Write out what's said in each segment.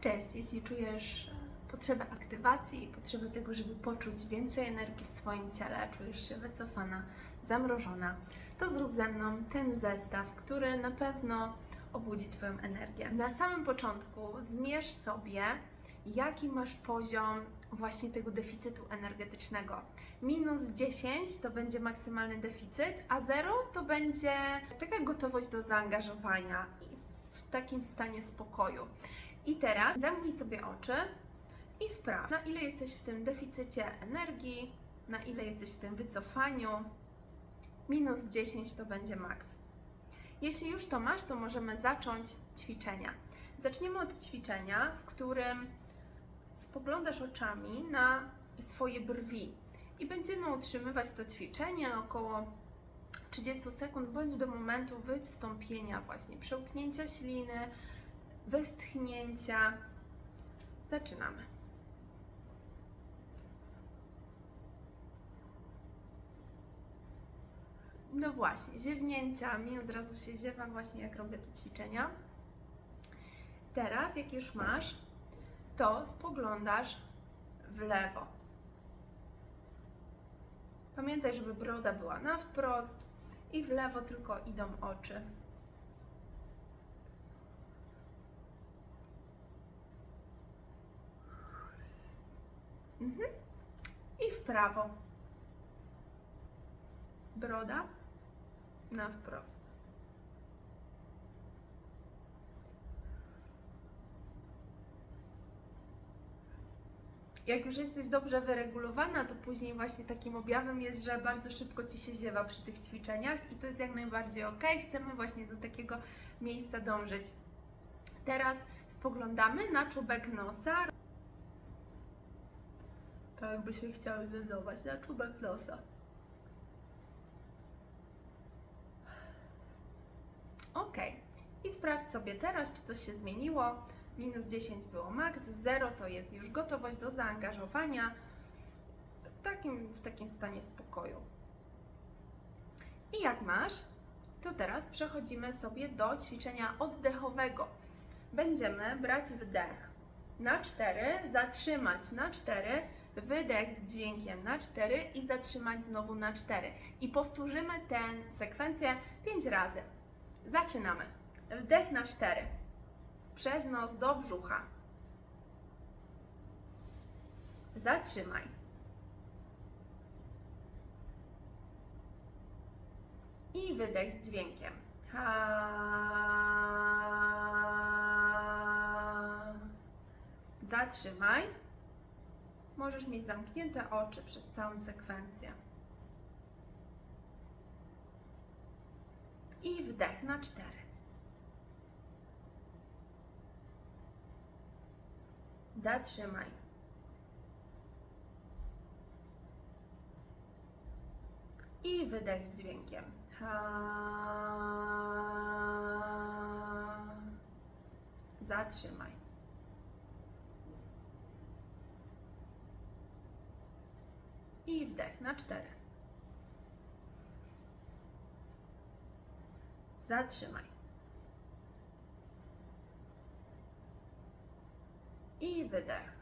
Cześć, jeśli czujesz potrzebę aktywacji i potrzebę tego, żeby poczuć więcej energii w swoim ciele, czujesz się wycofana, zamrożona, to zrób ze mną ten zestaw, który na pewno obudzi Twoją energię. Na samym początku zmierz sobie, jaki masz poziom właśnie tego deficytu energetycznego. Minus 10 to będzie maksymalny deficyt, a 0 to będzie taka gotowość do zaangażowania i w takim stanie spokoju. I teraz zamknij sobie oczy i sprawdź, na ile jesteś w tym deficycie energii, na ile jesteś w tym wycofaniu. Minus 10 to będzie maks. Jeśli już to masz, to możemy zacząć ćwiczenia. Zaczniemy od ćwiczenia, w którym spoglądasz oczami na swoje brwi i będziemy utrzymywać to ćwiczenie około 30 sekund bądź do momentu wystąpienia właśnie przełknięcia śliny, westchnięcia. Zaczynamy. No właśnie, ziewnięcia. Mi od razu się ziewa właśnie jak robię te ćwiczenia. Teraz, jak już masz, to spoglądasz w lewo. Pamiętaj, żeby broda była na wprost i w lewo tylko idą oczy. Mhm. I w prawo. Broda na wprost. Jak już jesteś dobrze wyregulowana, to później właśnie takim objawem jest, że bardzo szybko ci się ziewa przy tych ćwiczeniach i to jest jak najbardziej ok. Chcemy właśnie do takiego miejsca dążyć. Teraz spoglądamy na czubek nosa. Tak jakby się chciały zezować na czubek nosa. Ok. I sprawdź sobie teraz, czy coś się zmieniło. Minus 10 było maks, 0 to jest już gotowość do zaangażowania w takim, w takim stanie spokoju. I jak masz, to teraz przechodzimy sobie do ćwiczenia oddechowego. Będziemy brać wdech na 4, zatrzymać na 4, wydech z dźwiękiem na 4 i zatrzymać znowu na 4. I powtórzymy tę sekwencję 5 razy. Zaczynamy. Wdech na 4. Przez nos do brzucha. Zatrzymaj. I wydech z dźwiękiem. Ha. Zatrzymaj. Możesz mieć zamknięte oczy przez całą sekwencję. I wdech na cztery. Zatrzymaj. I wydech z dźwiękiem. Zatrzymaj. I wdech na cztery. Zatrzymaj. I wydech.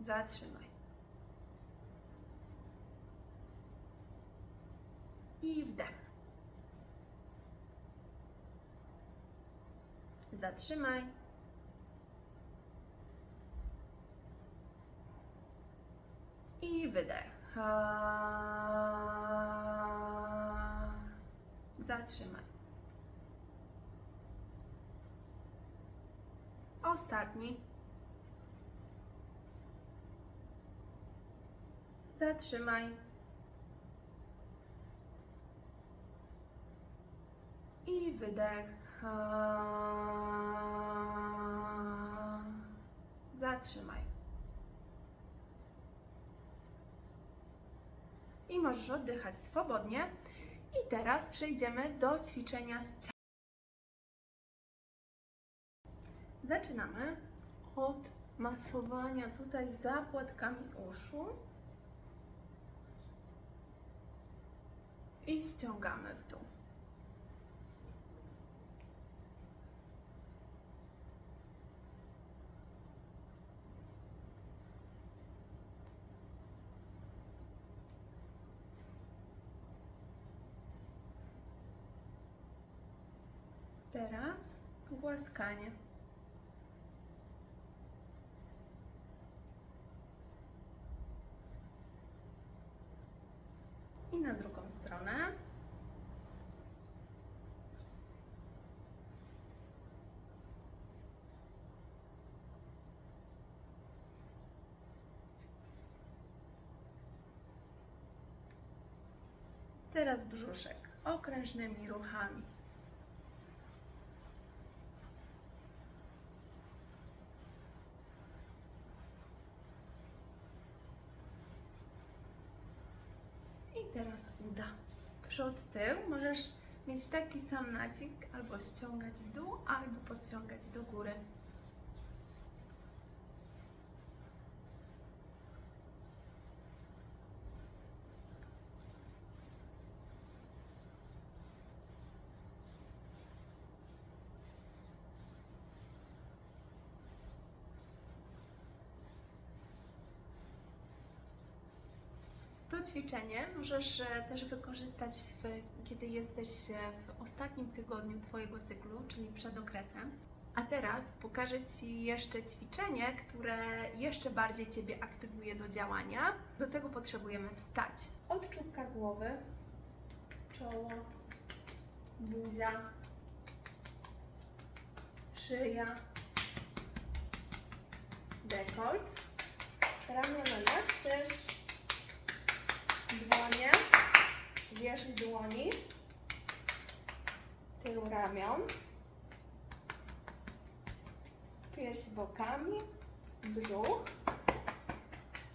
Zatrzymaj. I wdech. Zatrzymaj. I wydech. Zatrzymaj. Ostatni. Zatrzymaj. I wydech. Zatrzymaj. I możesz oddychać swobodnie. I teraz przejdziemy do ćwiczenia z ciałem. Zaczynamy od masowania tutaj zapłatkami uszu i ściągamy w dół. Teraz głaskanie. I na drugą stronę. Teraz brzuszek okrężnymi ruchami. Teraz uda. Przód, tył. Możesz mieć taki sam nacisk, albo ściągać w dół, albo podciągać do góry. To ćwiczenie możesz e, też wykorzystać, w, kiedy jesteś e, w ostatnim tygodniu Twojego cyklu, czyli przed okresem. A teraz pokażę Ci jeszcze ćwiczenie, które jeszcze bardziej Ciebie aktywuje do działania. Do tego potrzebujemy wstać. Od czubka głowy, czoło, buzia, szyja, dekolt, ramiona wierzch dłoni, tył ramion, pierś bokami, brzuch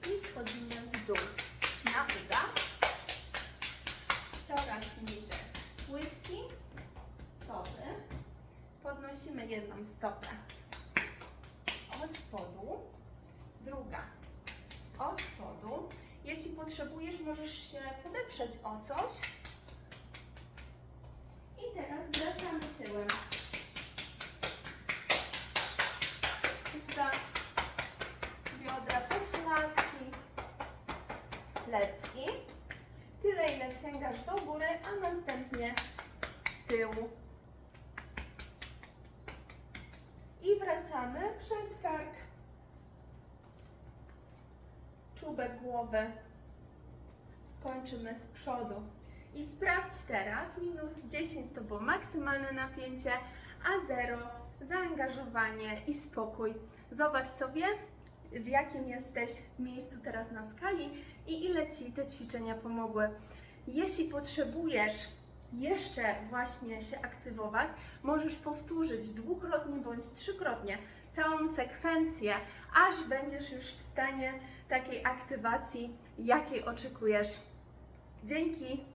i schodzimy w dół. Na uda. Coraz niżej. Łydki, stopy. Podnosimy jedną stopę od spodu, druga od spodu. Jeśli potrzebujesz, możesz się podeprzeć o coś. I teraz wracamy tyłem. Uda, biodra, pośladki, plecki. Tyle, ile sięgasz do góry, a następnie z tyłu. I wracamy przez kark czubek głowy. Kończymy z przodu. I sprawdź teraz, minus 10 to było maksymalne napięcie, a 0 zaangażowanie i spokój. Zobacz sobie, w jakim jesteś miejscu teraz na skali i ile Ci te ćwiczenia pomogły. Jeśli potrzebujesz jeszcze właśnie się aktywować, możesz powtórzyć dwukrotnie bądź trzykrotnie całą sekwencję, aż będziesz już w stanie takiej aktywacji, jakiej oczekujesz. Dzięki!